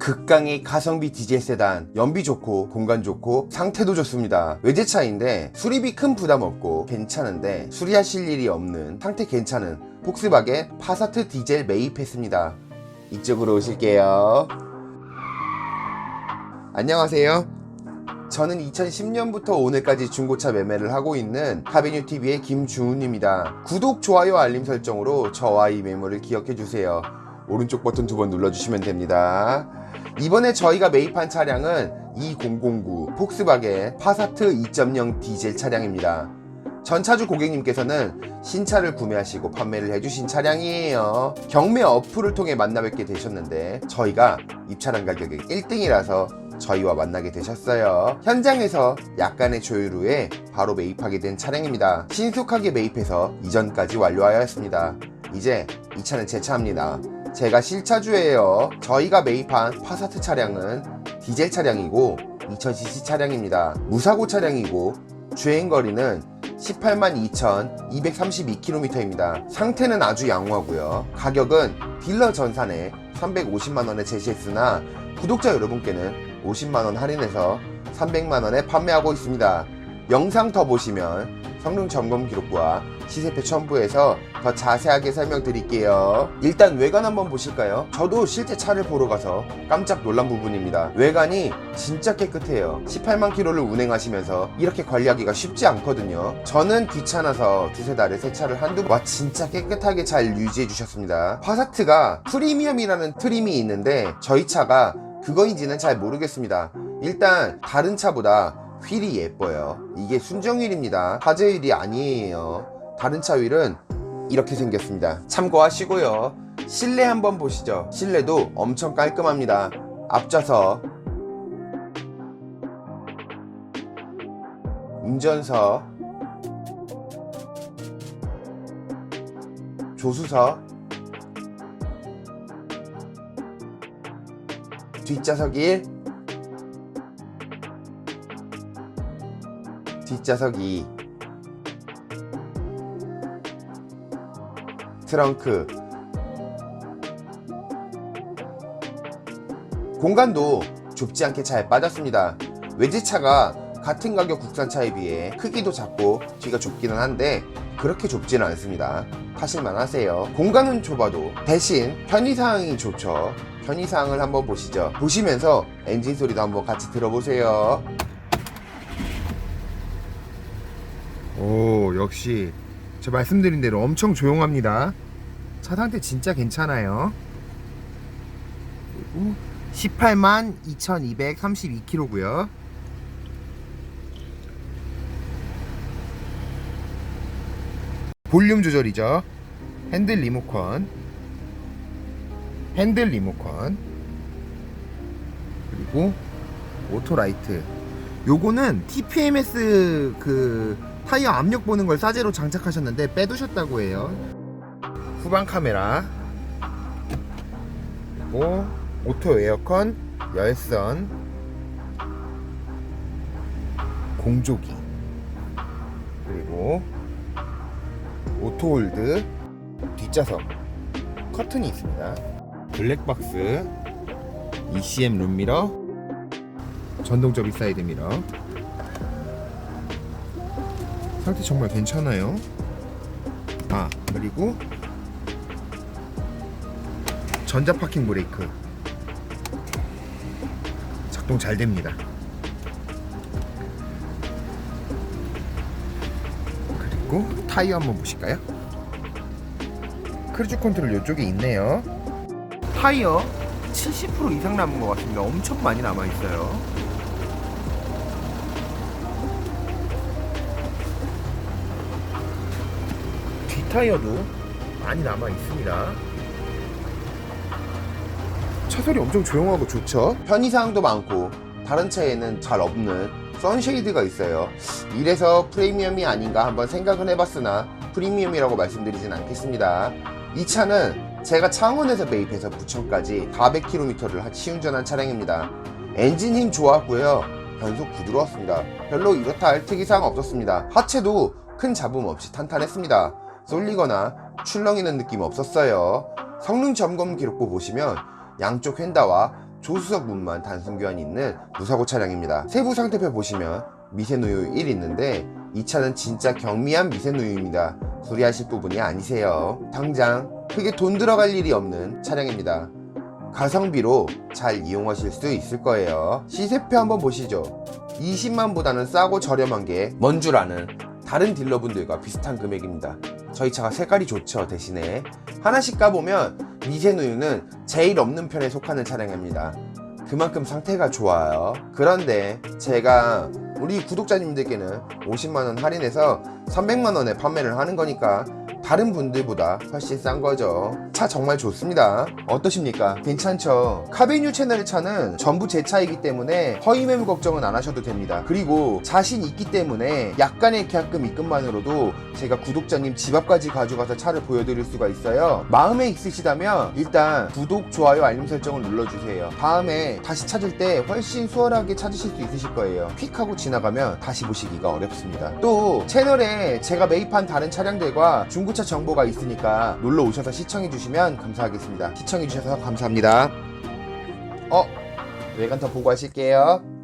극강의 가성비 디젤 세단 연비 좋고 공간 좋고 상태도 좋습니다. 외제차인데 수리비 큰 부담 없고 괜찮은데 수리하실 일이 없는 상태 괜찮은 폭스바겐 파사트 디젤 매입했습니다. 이쪽으로 오실게요. 안녕하세요. 저는 2010년부터 오늘까지 중고차 매매를 하고 있는 카베뉴TV의 김주훈입니다. 구독, 좋아요, 알림 설정으로 저와 이 매물을 기억해주세요 오른쪽 버튼 두 번 눌러주시면 됩니다 이번에 저희가 매입한 차량은 2009 폭스바겐 파사트 2.0 디젤 차량입니다. 전 차주 고객님께서는 신차를 구매하시고 판매를 해주신 차량이에요. 경매 어플을 통해 만나 뵙게 되셨는데 저희가 입차량 가격이 1등이라서 저희와 만나게 되셨어요. 현장에서 약간의 조율 후에 바로 매입하게 된 차량입니다. 신속하게 매입해서 이전까지 완료하였습니다. 이제 이 차는 제 차입니다. 제가 실차주예요. 저희가 매입한 파사트 차량은 디젤 차량이고 2000cc 차량입니다. 무사고 차량이고 주행거리는 18만 2,232km입니다. 상태는 아주 양호하고요. 가격은 딜러 전산에 350만원에 제시했으나 구독자 여러분께는 50만원 할인해서 300만원에 판매하고 있습니다. 영상 더 보시면 성능 점검 기록부와 시세표 첨부해서 더 자세하게 설명드릴게요. 일단 외관 한번 보실까요? 저도 실제 차를 보러 가서 깜짝 놀란 부분입니다. 외관이 진짜 깨끗해요. 18만 킬로를 운행하시면서 이렇게 관리하기가 쉽지 않거든요. 저는 귀찮아서 두세 달에 새 차를 한두 번, 와 진짜 깨끗하게 잘 유지해 주셨습니다. 파사트가 프리미엄이라는 트림이 있는데 저희 차가 그거인지는 잘 모르겠습니다. 일단 다른 차보다 휠이 예뻐요. 이게 순정휠입니다. 화재 휠이 아니에요. 다른 차 휠은 이렇게 생겼습니다. 참고하시고요. 실내 한번 보시죠. 실내도 엄청 깔끔합니다. 앞좌석, 운전석, 조수석, 뒷좌석 1, 뒷좌석 2 트렁크. 공간도 좁지 않게 잘 빠졌습니다. 외제차가 같은 가격 국산차에 비해 크기도 작고 뒤가 좁기는 한데 그렇게 좁지는 않습니다. 타실만 하세요. 공간은 좁아도 대신 편의사항이 좋죠. 편의사항을 한번 보시죠. 보시면서 엔진 소리도 한번 같이 들어보세요 오 역시. 저 말씀드린 대로 엄청 조용합니다. 차 상태 진짜 괜찮아요. 그리고 18만 2232km고요. 볼륨 조절이죠. 핸들 리모컨. 핸들 리모컨. 그리고 오토라이트. 요거는 TPMS 그 타이어 압력 보는 걸 싸제로 장착하셨는데 빼두셨다고 해요. 후방 카메라 그리고 오토 에어컨 열선 공조기 그리고 오토 홀드 뒷좌석 커튼이 있습니다. 블랙박스 ECM 룸미러 전동 접이 사이드 미러 상태 정말 괜찮아요. 아 그리고 전자 파킹 브레이크 작동 잘 됩니다. 그리고 타이어 한번 보실까요? 크루즈 컨트롤 이쪽에 있네요. 타이어 70% 이상 남은 것 같습니다. 엄청 많이 남아 있어요. 뒷타이어도 많이 남아 있습니다. 차 소리 엄청 조용하고 좋죠? 편의사항도 많고 다른 차에는 잘 없는 선쉐이드가 있어요. 이래서 프리미엄이 아닌가 한번 생각은 해봤으나 프리미엄이라고 말씀드리진 않겠습니다. 이 차는 제가 창원에서 매입해서 부천까지 400km를 시운전한 차량입니다. 엔진 힘 좋았고요. 변속 부드러웠습니다. 별로 이렇다 할 특이사항 없었습니다. 하체도 큰 잡음 없이 탄탄했습니다. 쏠리거나 출렁이는 느낌 없었어요. 성능 점검 기록부 보시면 양쪽 휀다와 조수석 문만 단순 교환이 있는 무사고 차량입니다. 세부 상태표 보시면 미세누유 1 있는데 이 차는 진짜 경미한 미세누유입니다. 소리하실 부분이 아니세요. 당장 크게 돈 들어갈 일이 없는 차량입니다. 가성비로 잘 이용하실 수 있을 거예요. 시세표 한번 보시죠. 20만보다는 싸고 저렴한 게 아는 다른 딜러분들과 비슷한 금액입니다. 저희 차가 색깔이 좋죠. 대신에 하나씩 까보면 미세누유는 제일 없는 편에 속하는 차량입니다. 그만큼 상태가 좋아요. 그런데 제가 우리 구독자님들께는 50만원 할인해서 300만원에 판매를 하는 거니까 다른 분들보다 훨씬 싼 거죠. 차 정말 좋습니다. 어떠십니까? 괜찮죠? 카베뉴 채널 차는 전부 제 차이기 때문에 허위 매물 걱정은 안 하셔도 됩니다. 그리고 자신 있기 때문에 약간의 계약금 입금만으로도 제가 구독자님 집 앞까지 가져가서 차를 보여드릴 수가 있어요. 마음에 있으시다면 일단 구독, 좋아요, 알림 설정을 눌러주세요. 다음에 다시 찾을 때 훨씬 수월하게 찾으실 수 있으실 거예요. 픽하고 지나가면 다시 보시기가 어렵습니다. 또 채널에 제가 매입한 다른 차량들과 중고차 정보가 있으니까 놀러 오셔서 시청해 주시면 감사하겠습니다. 시청해 주셔서 감사합니다. 어? 외관 더 보고 하실게요.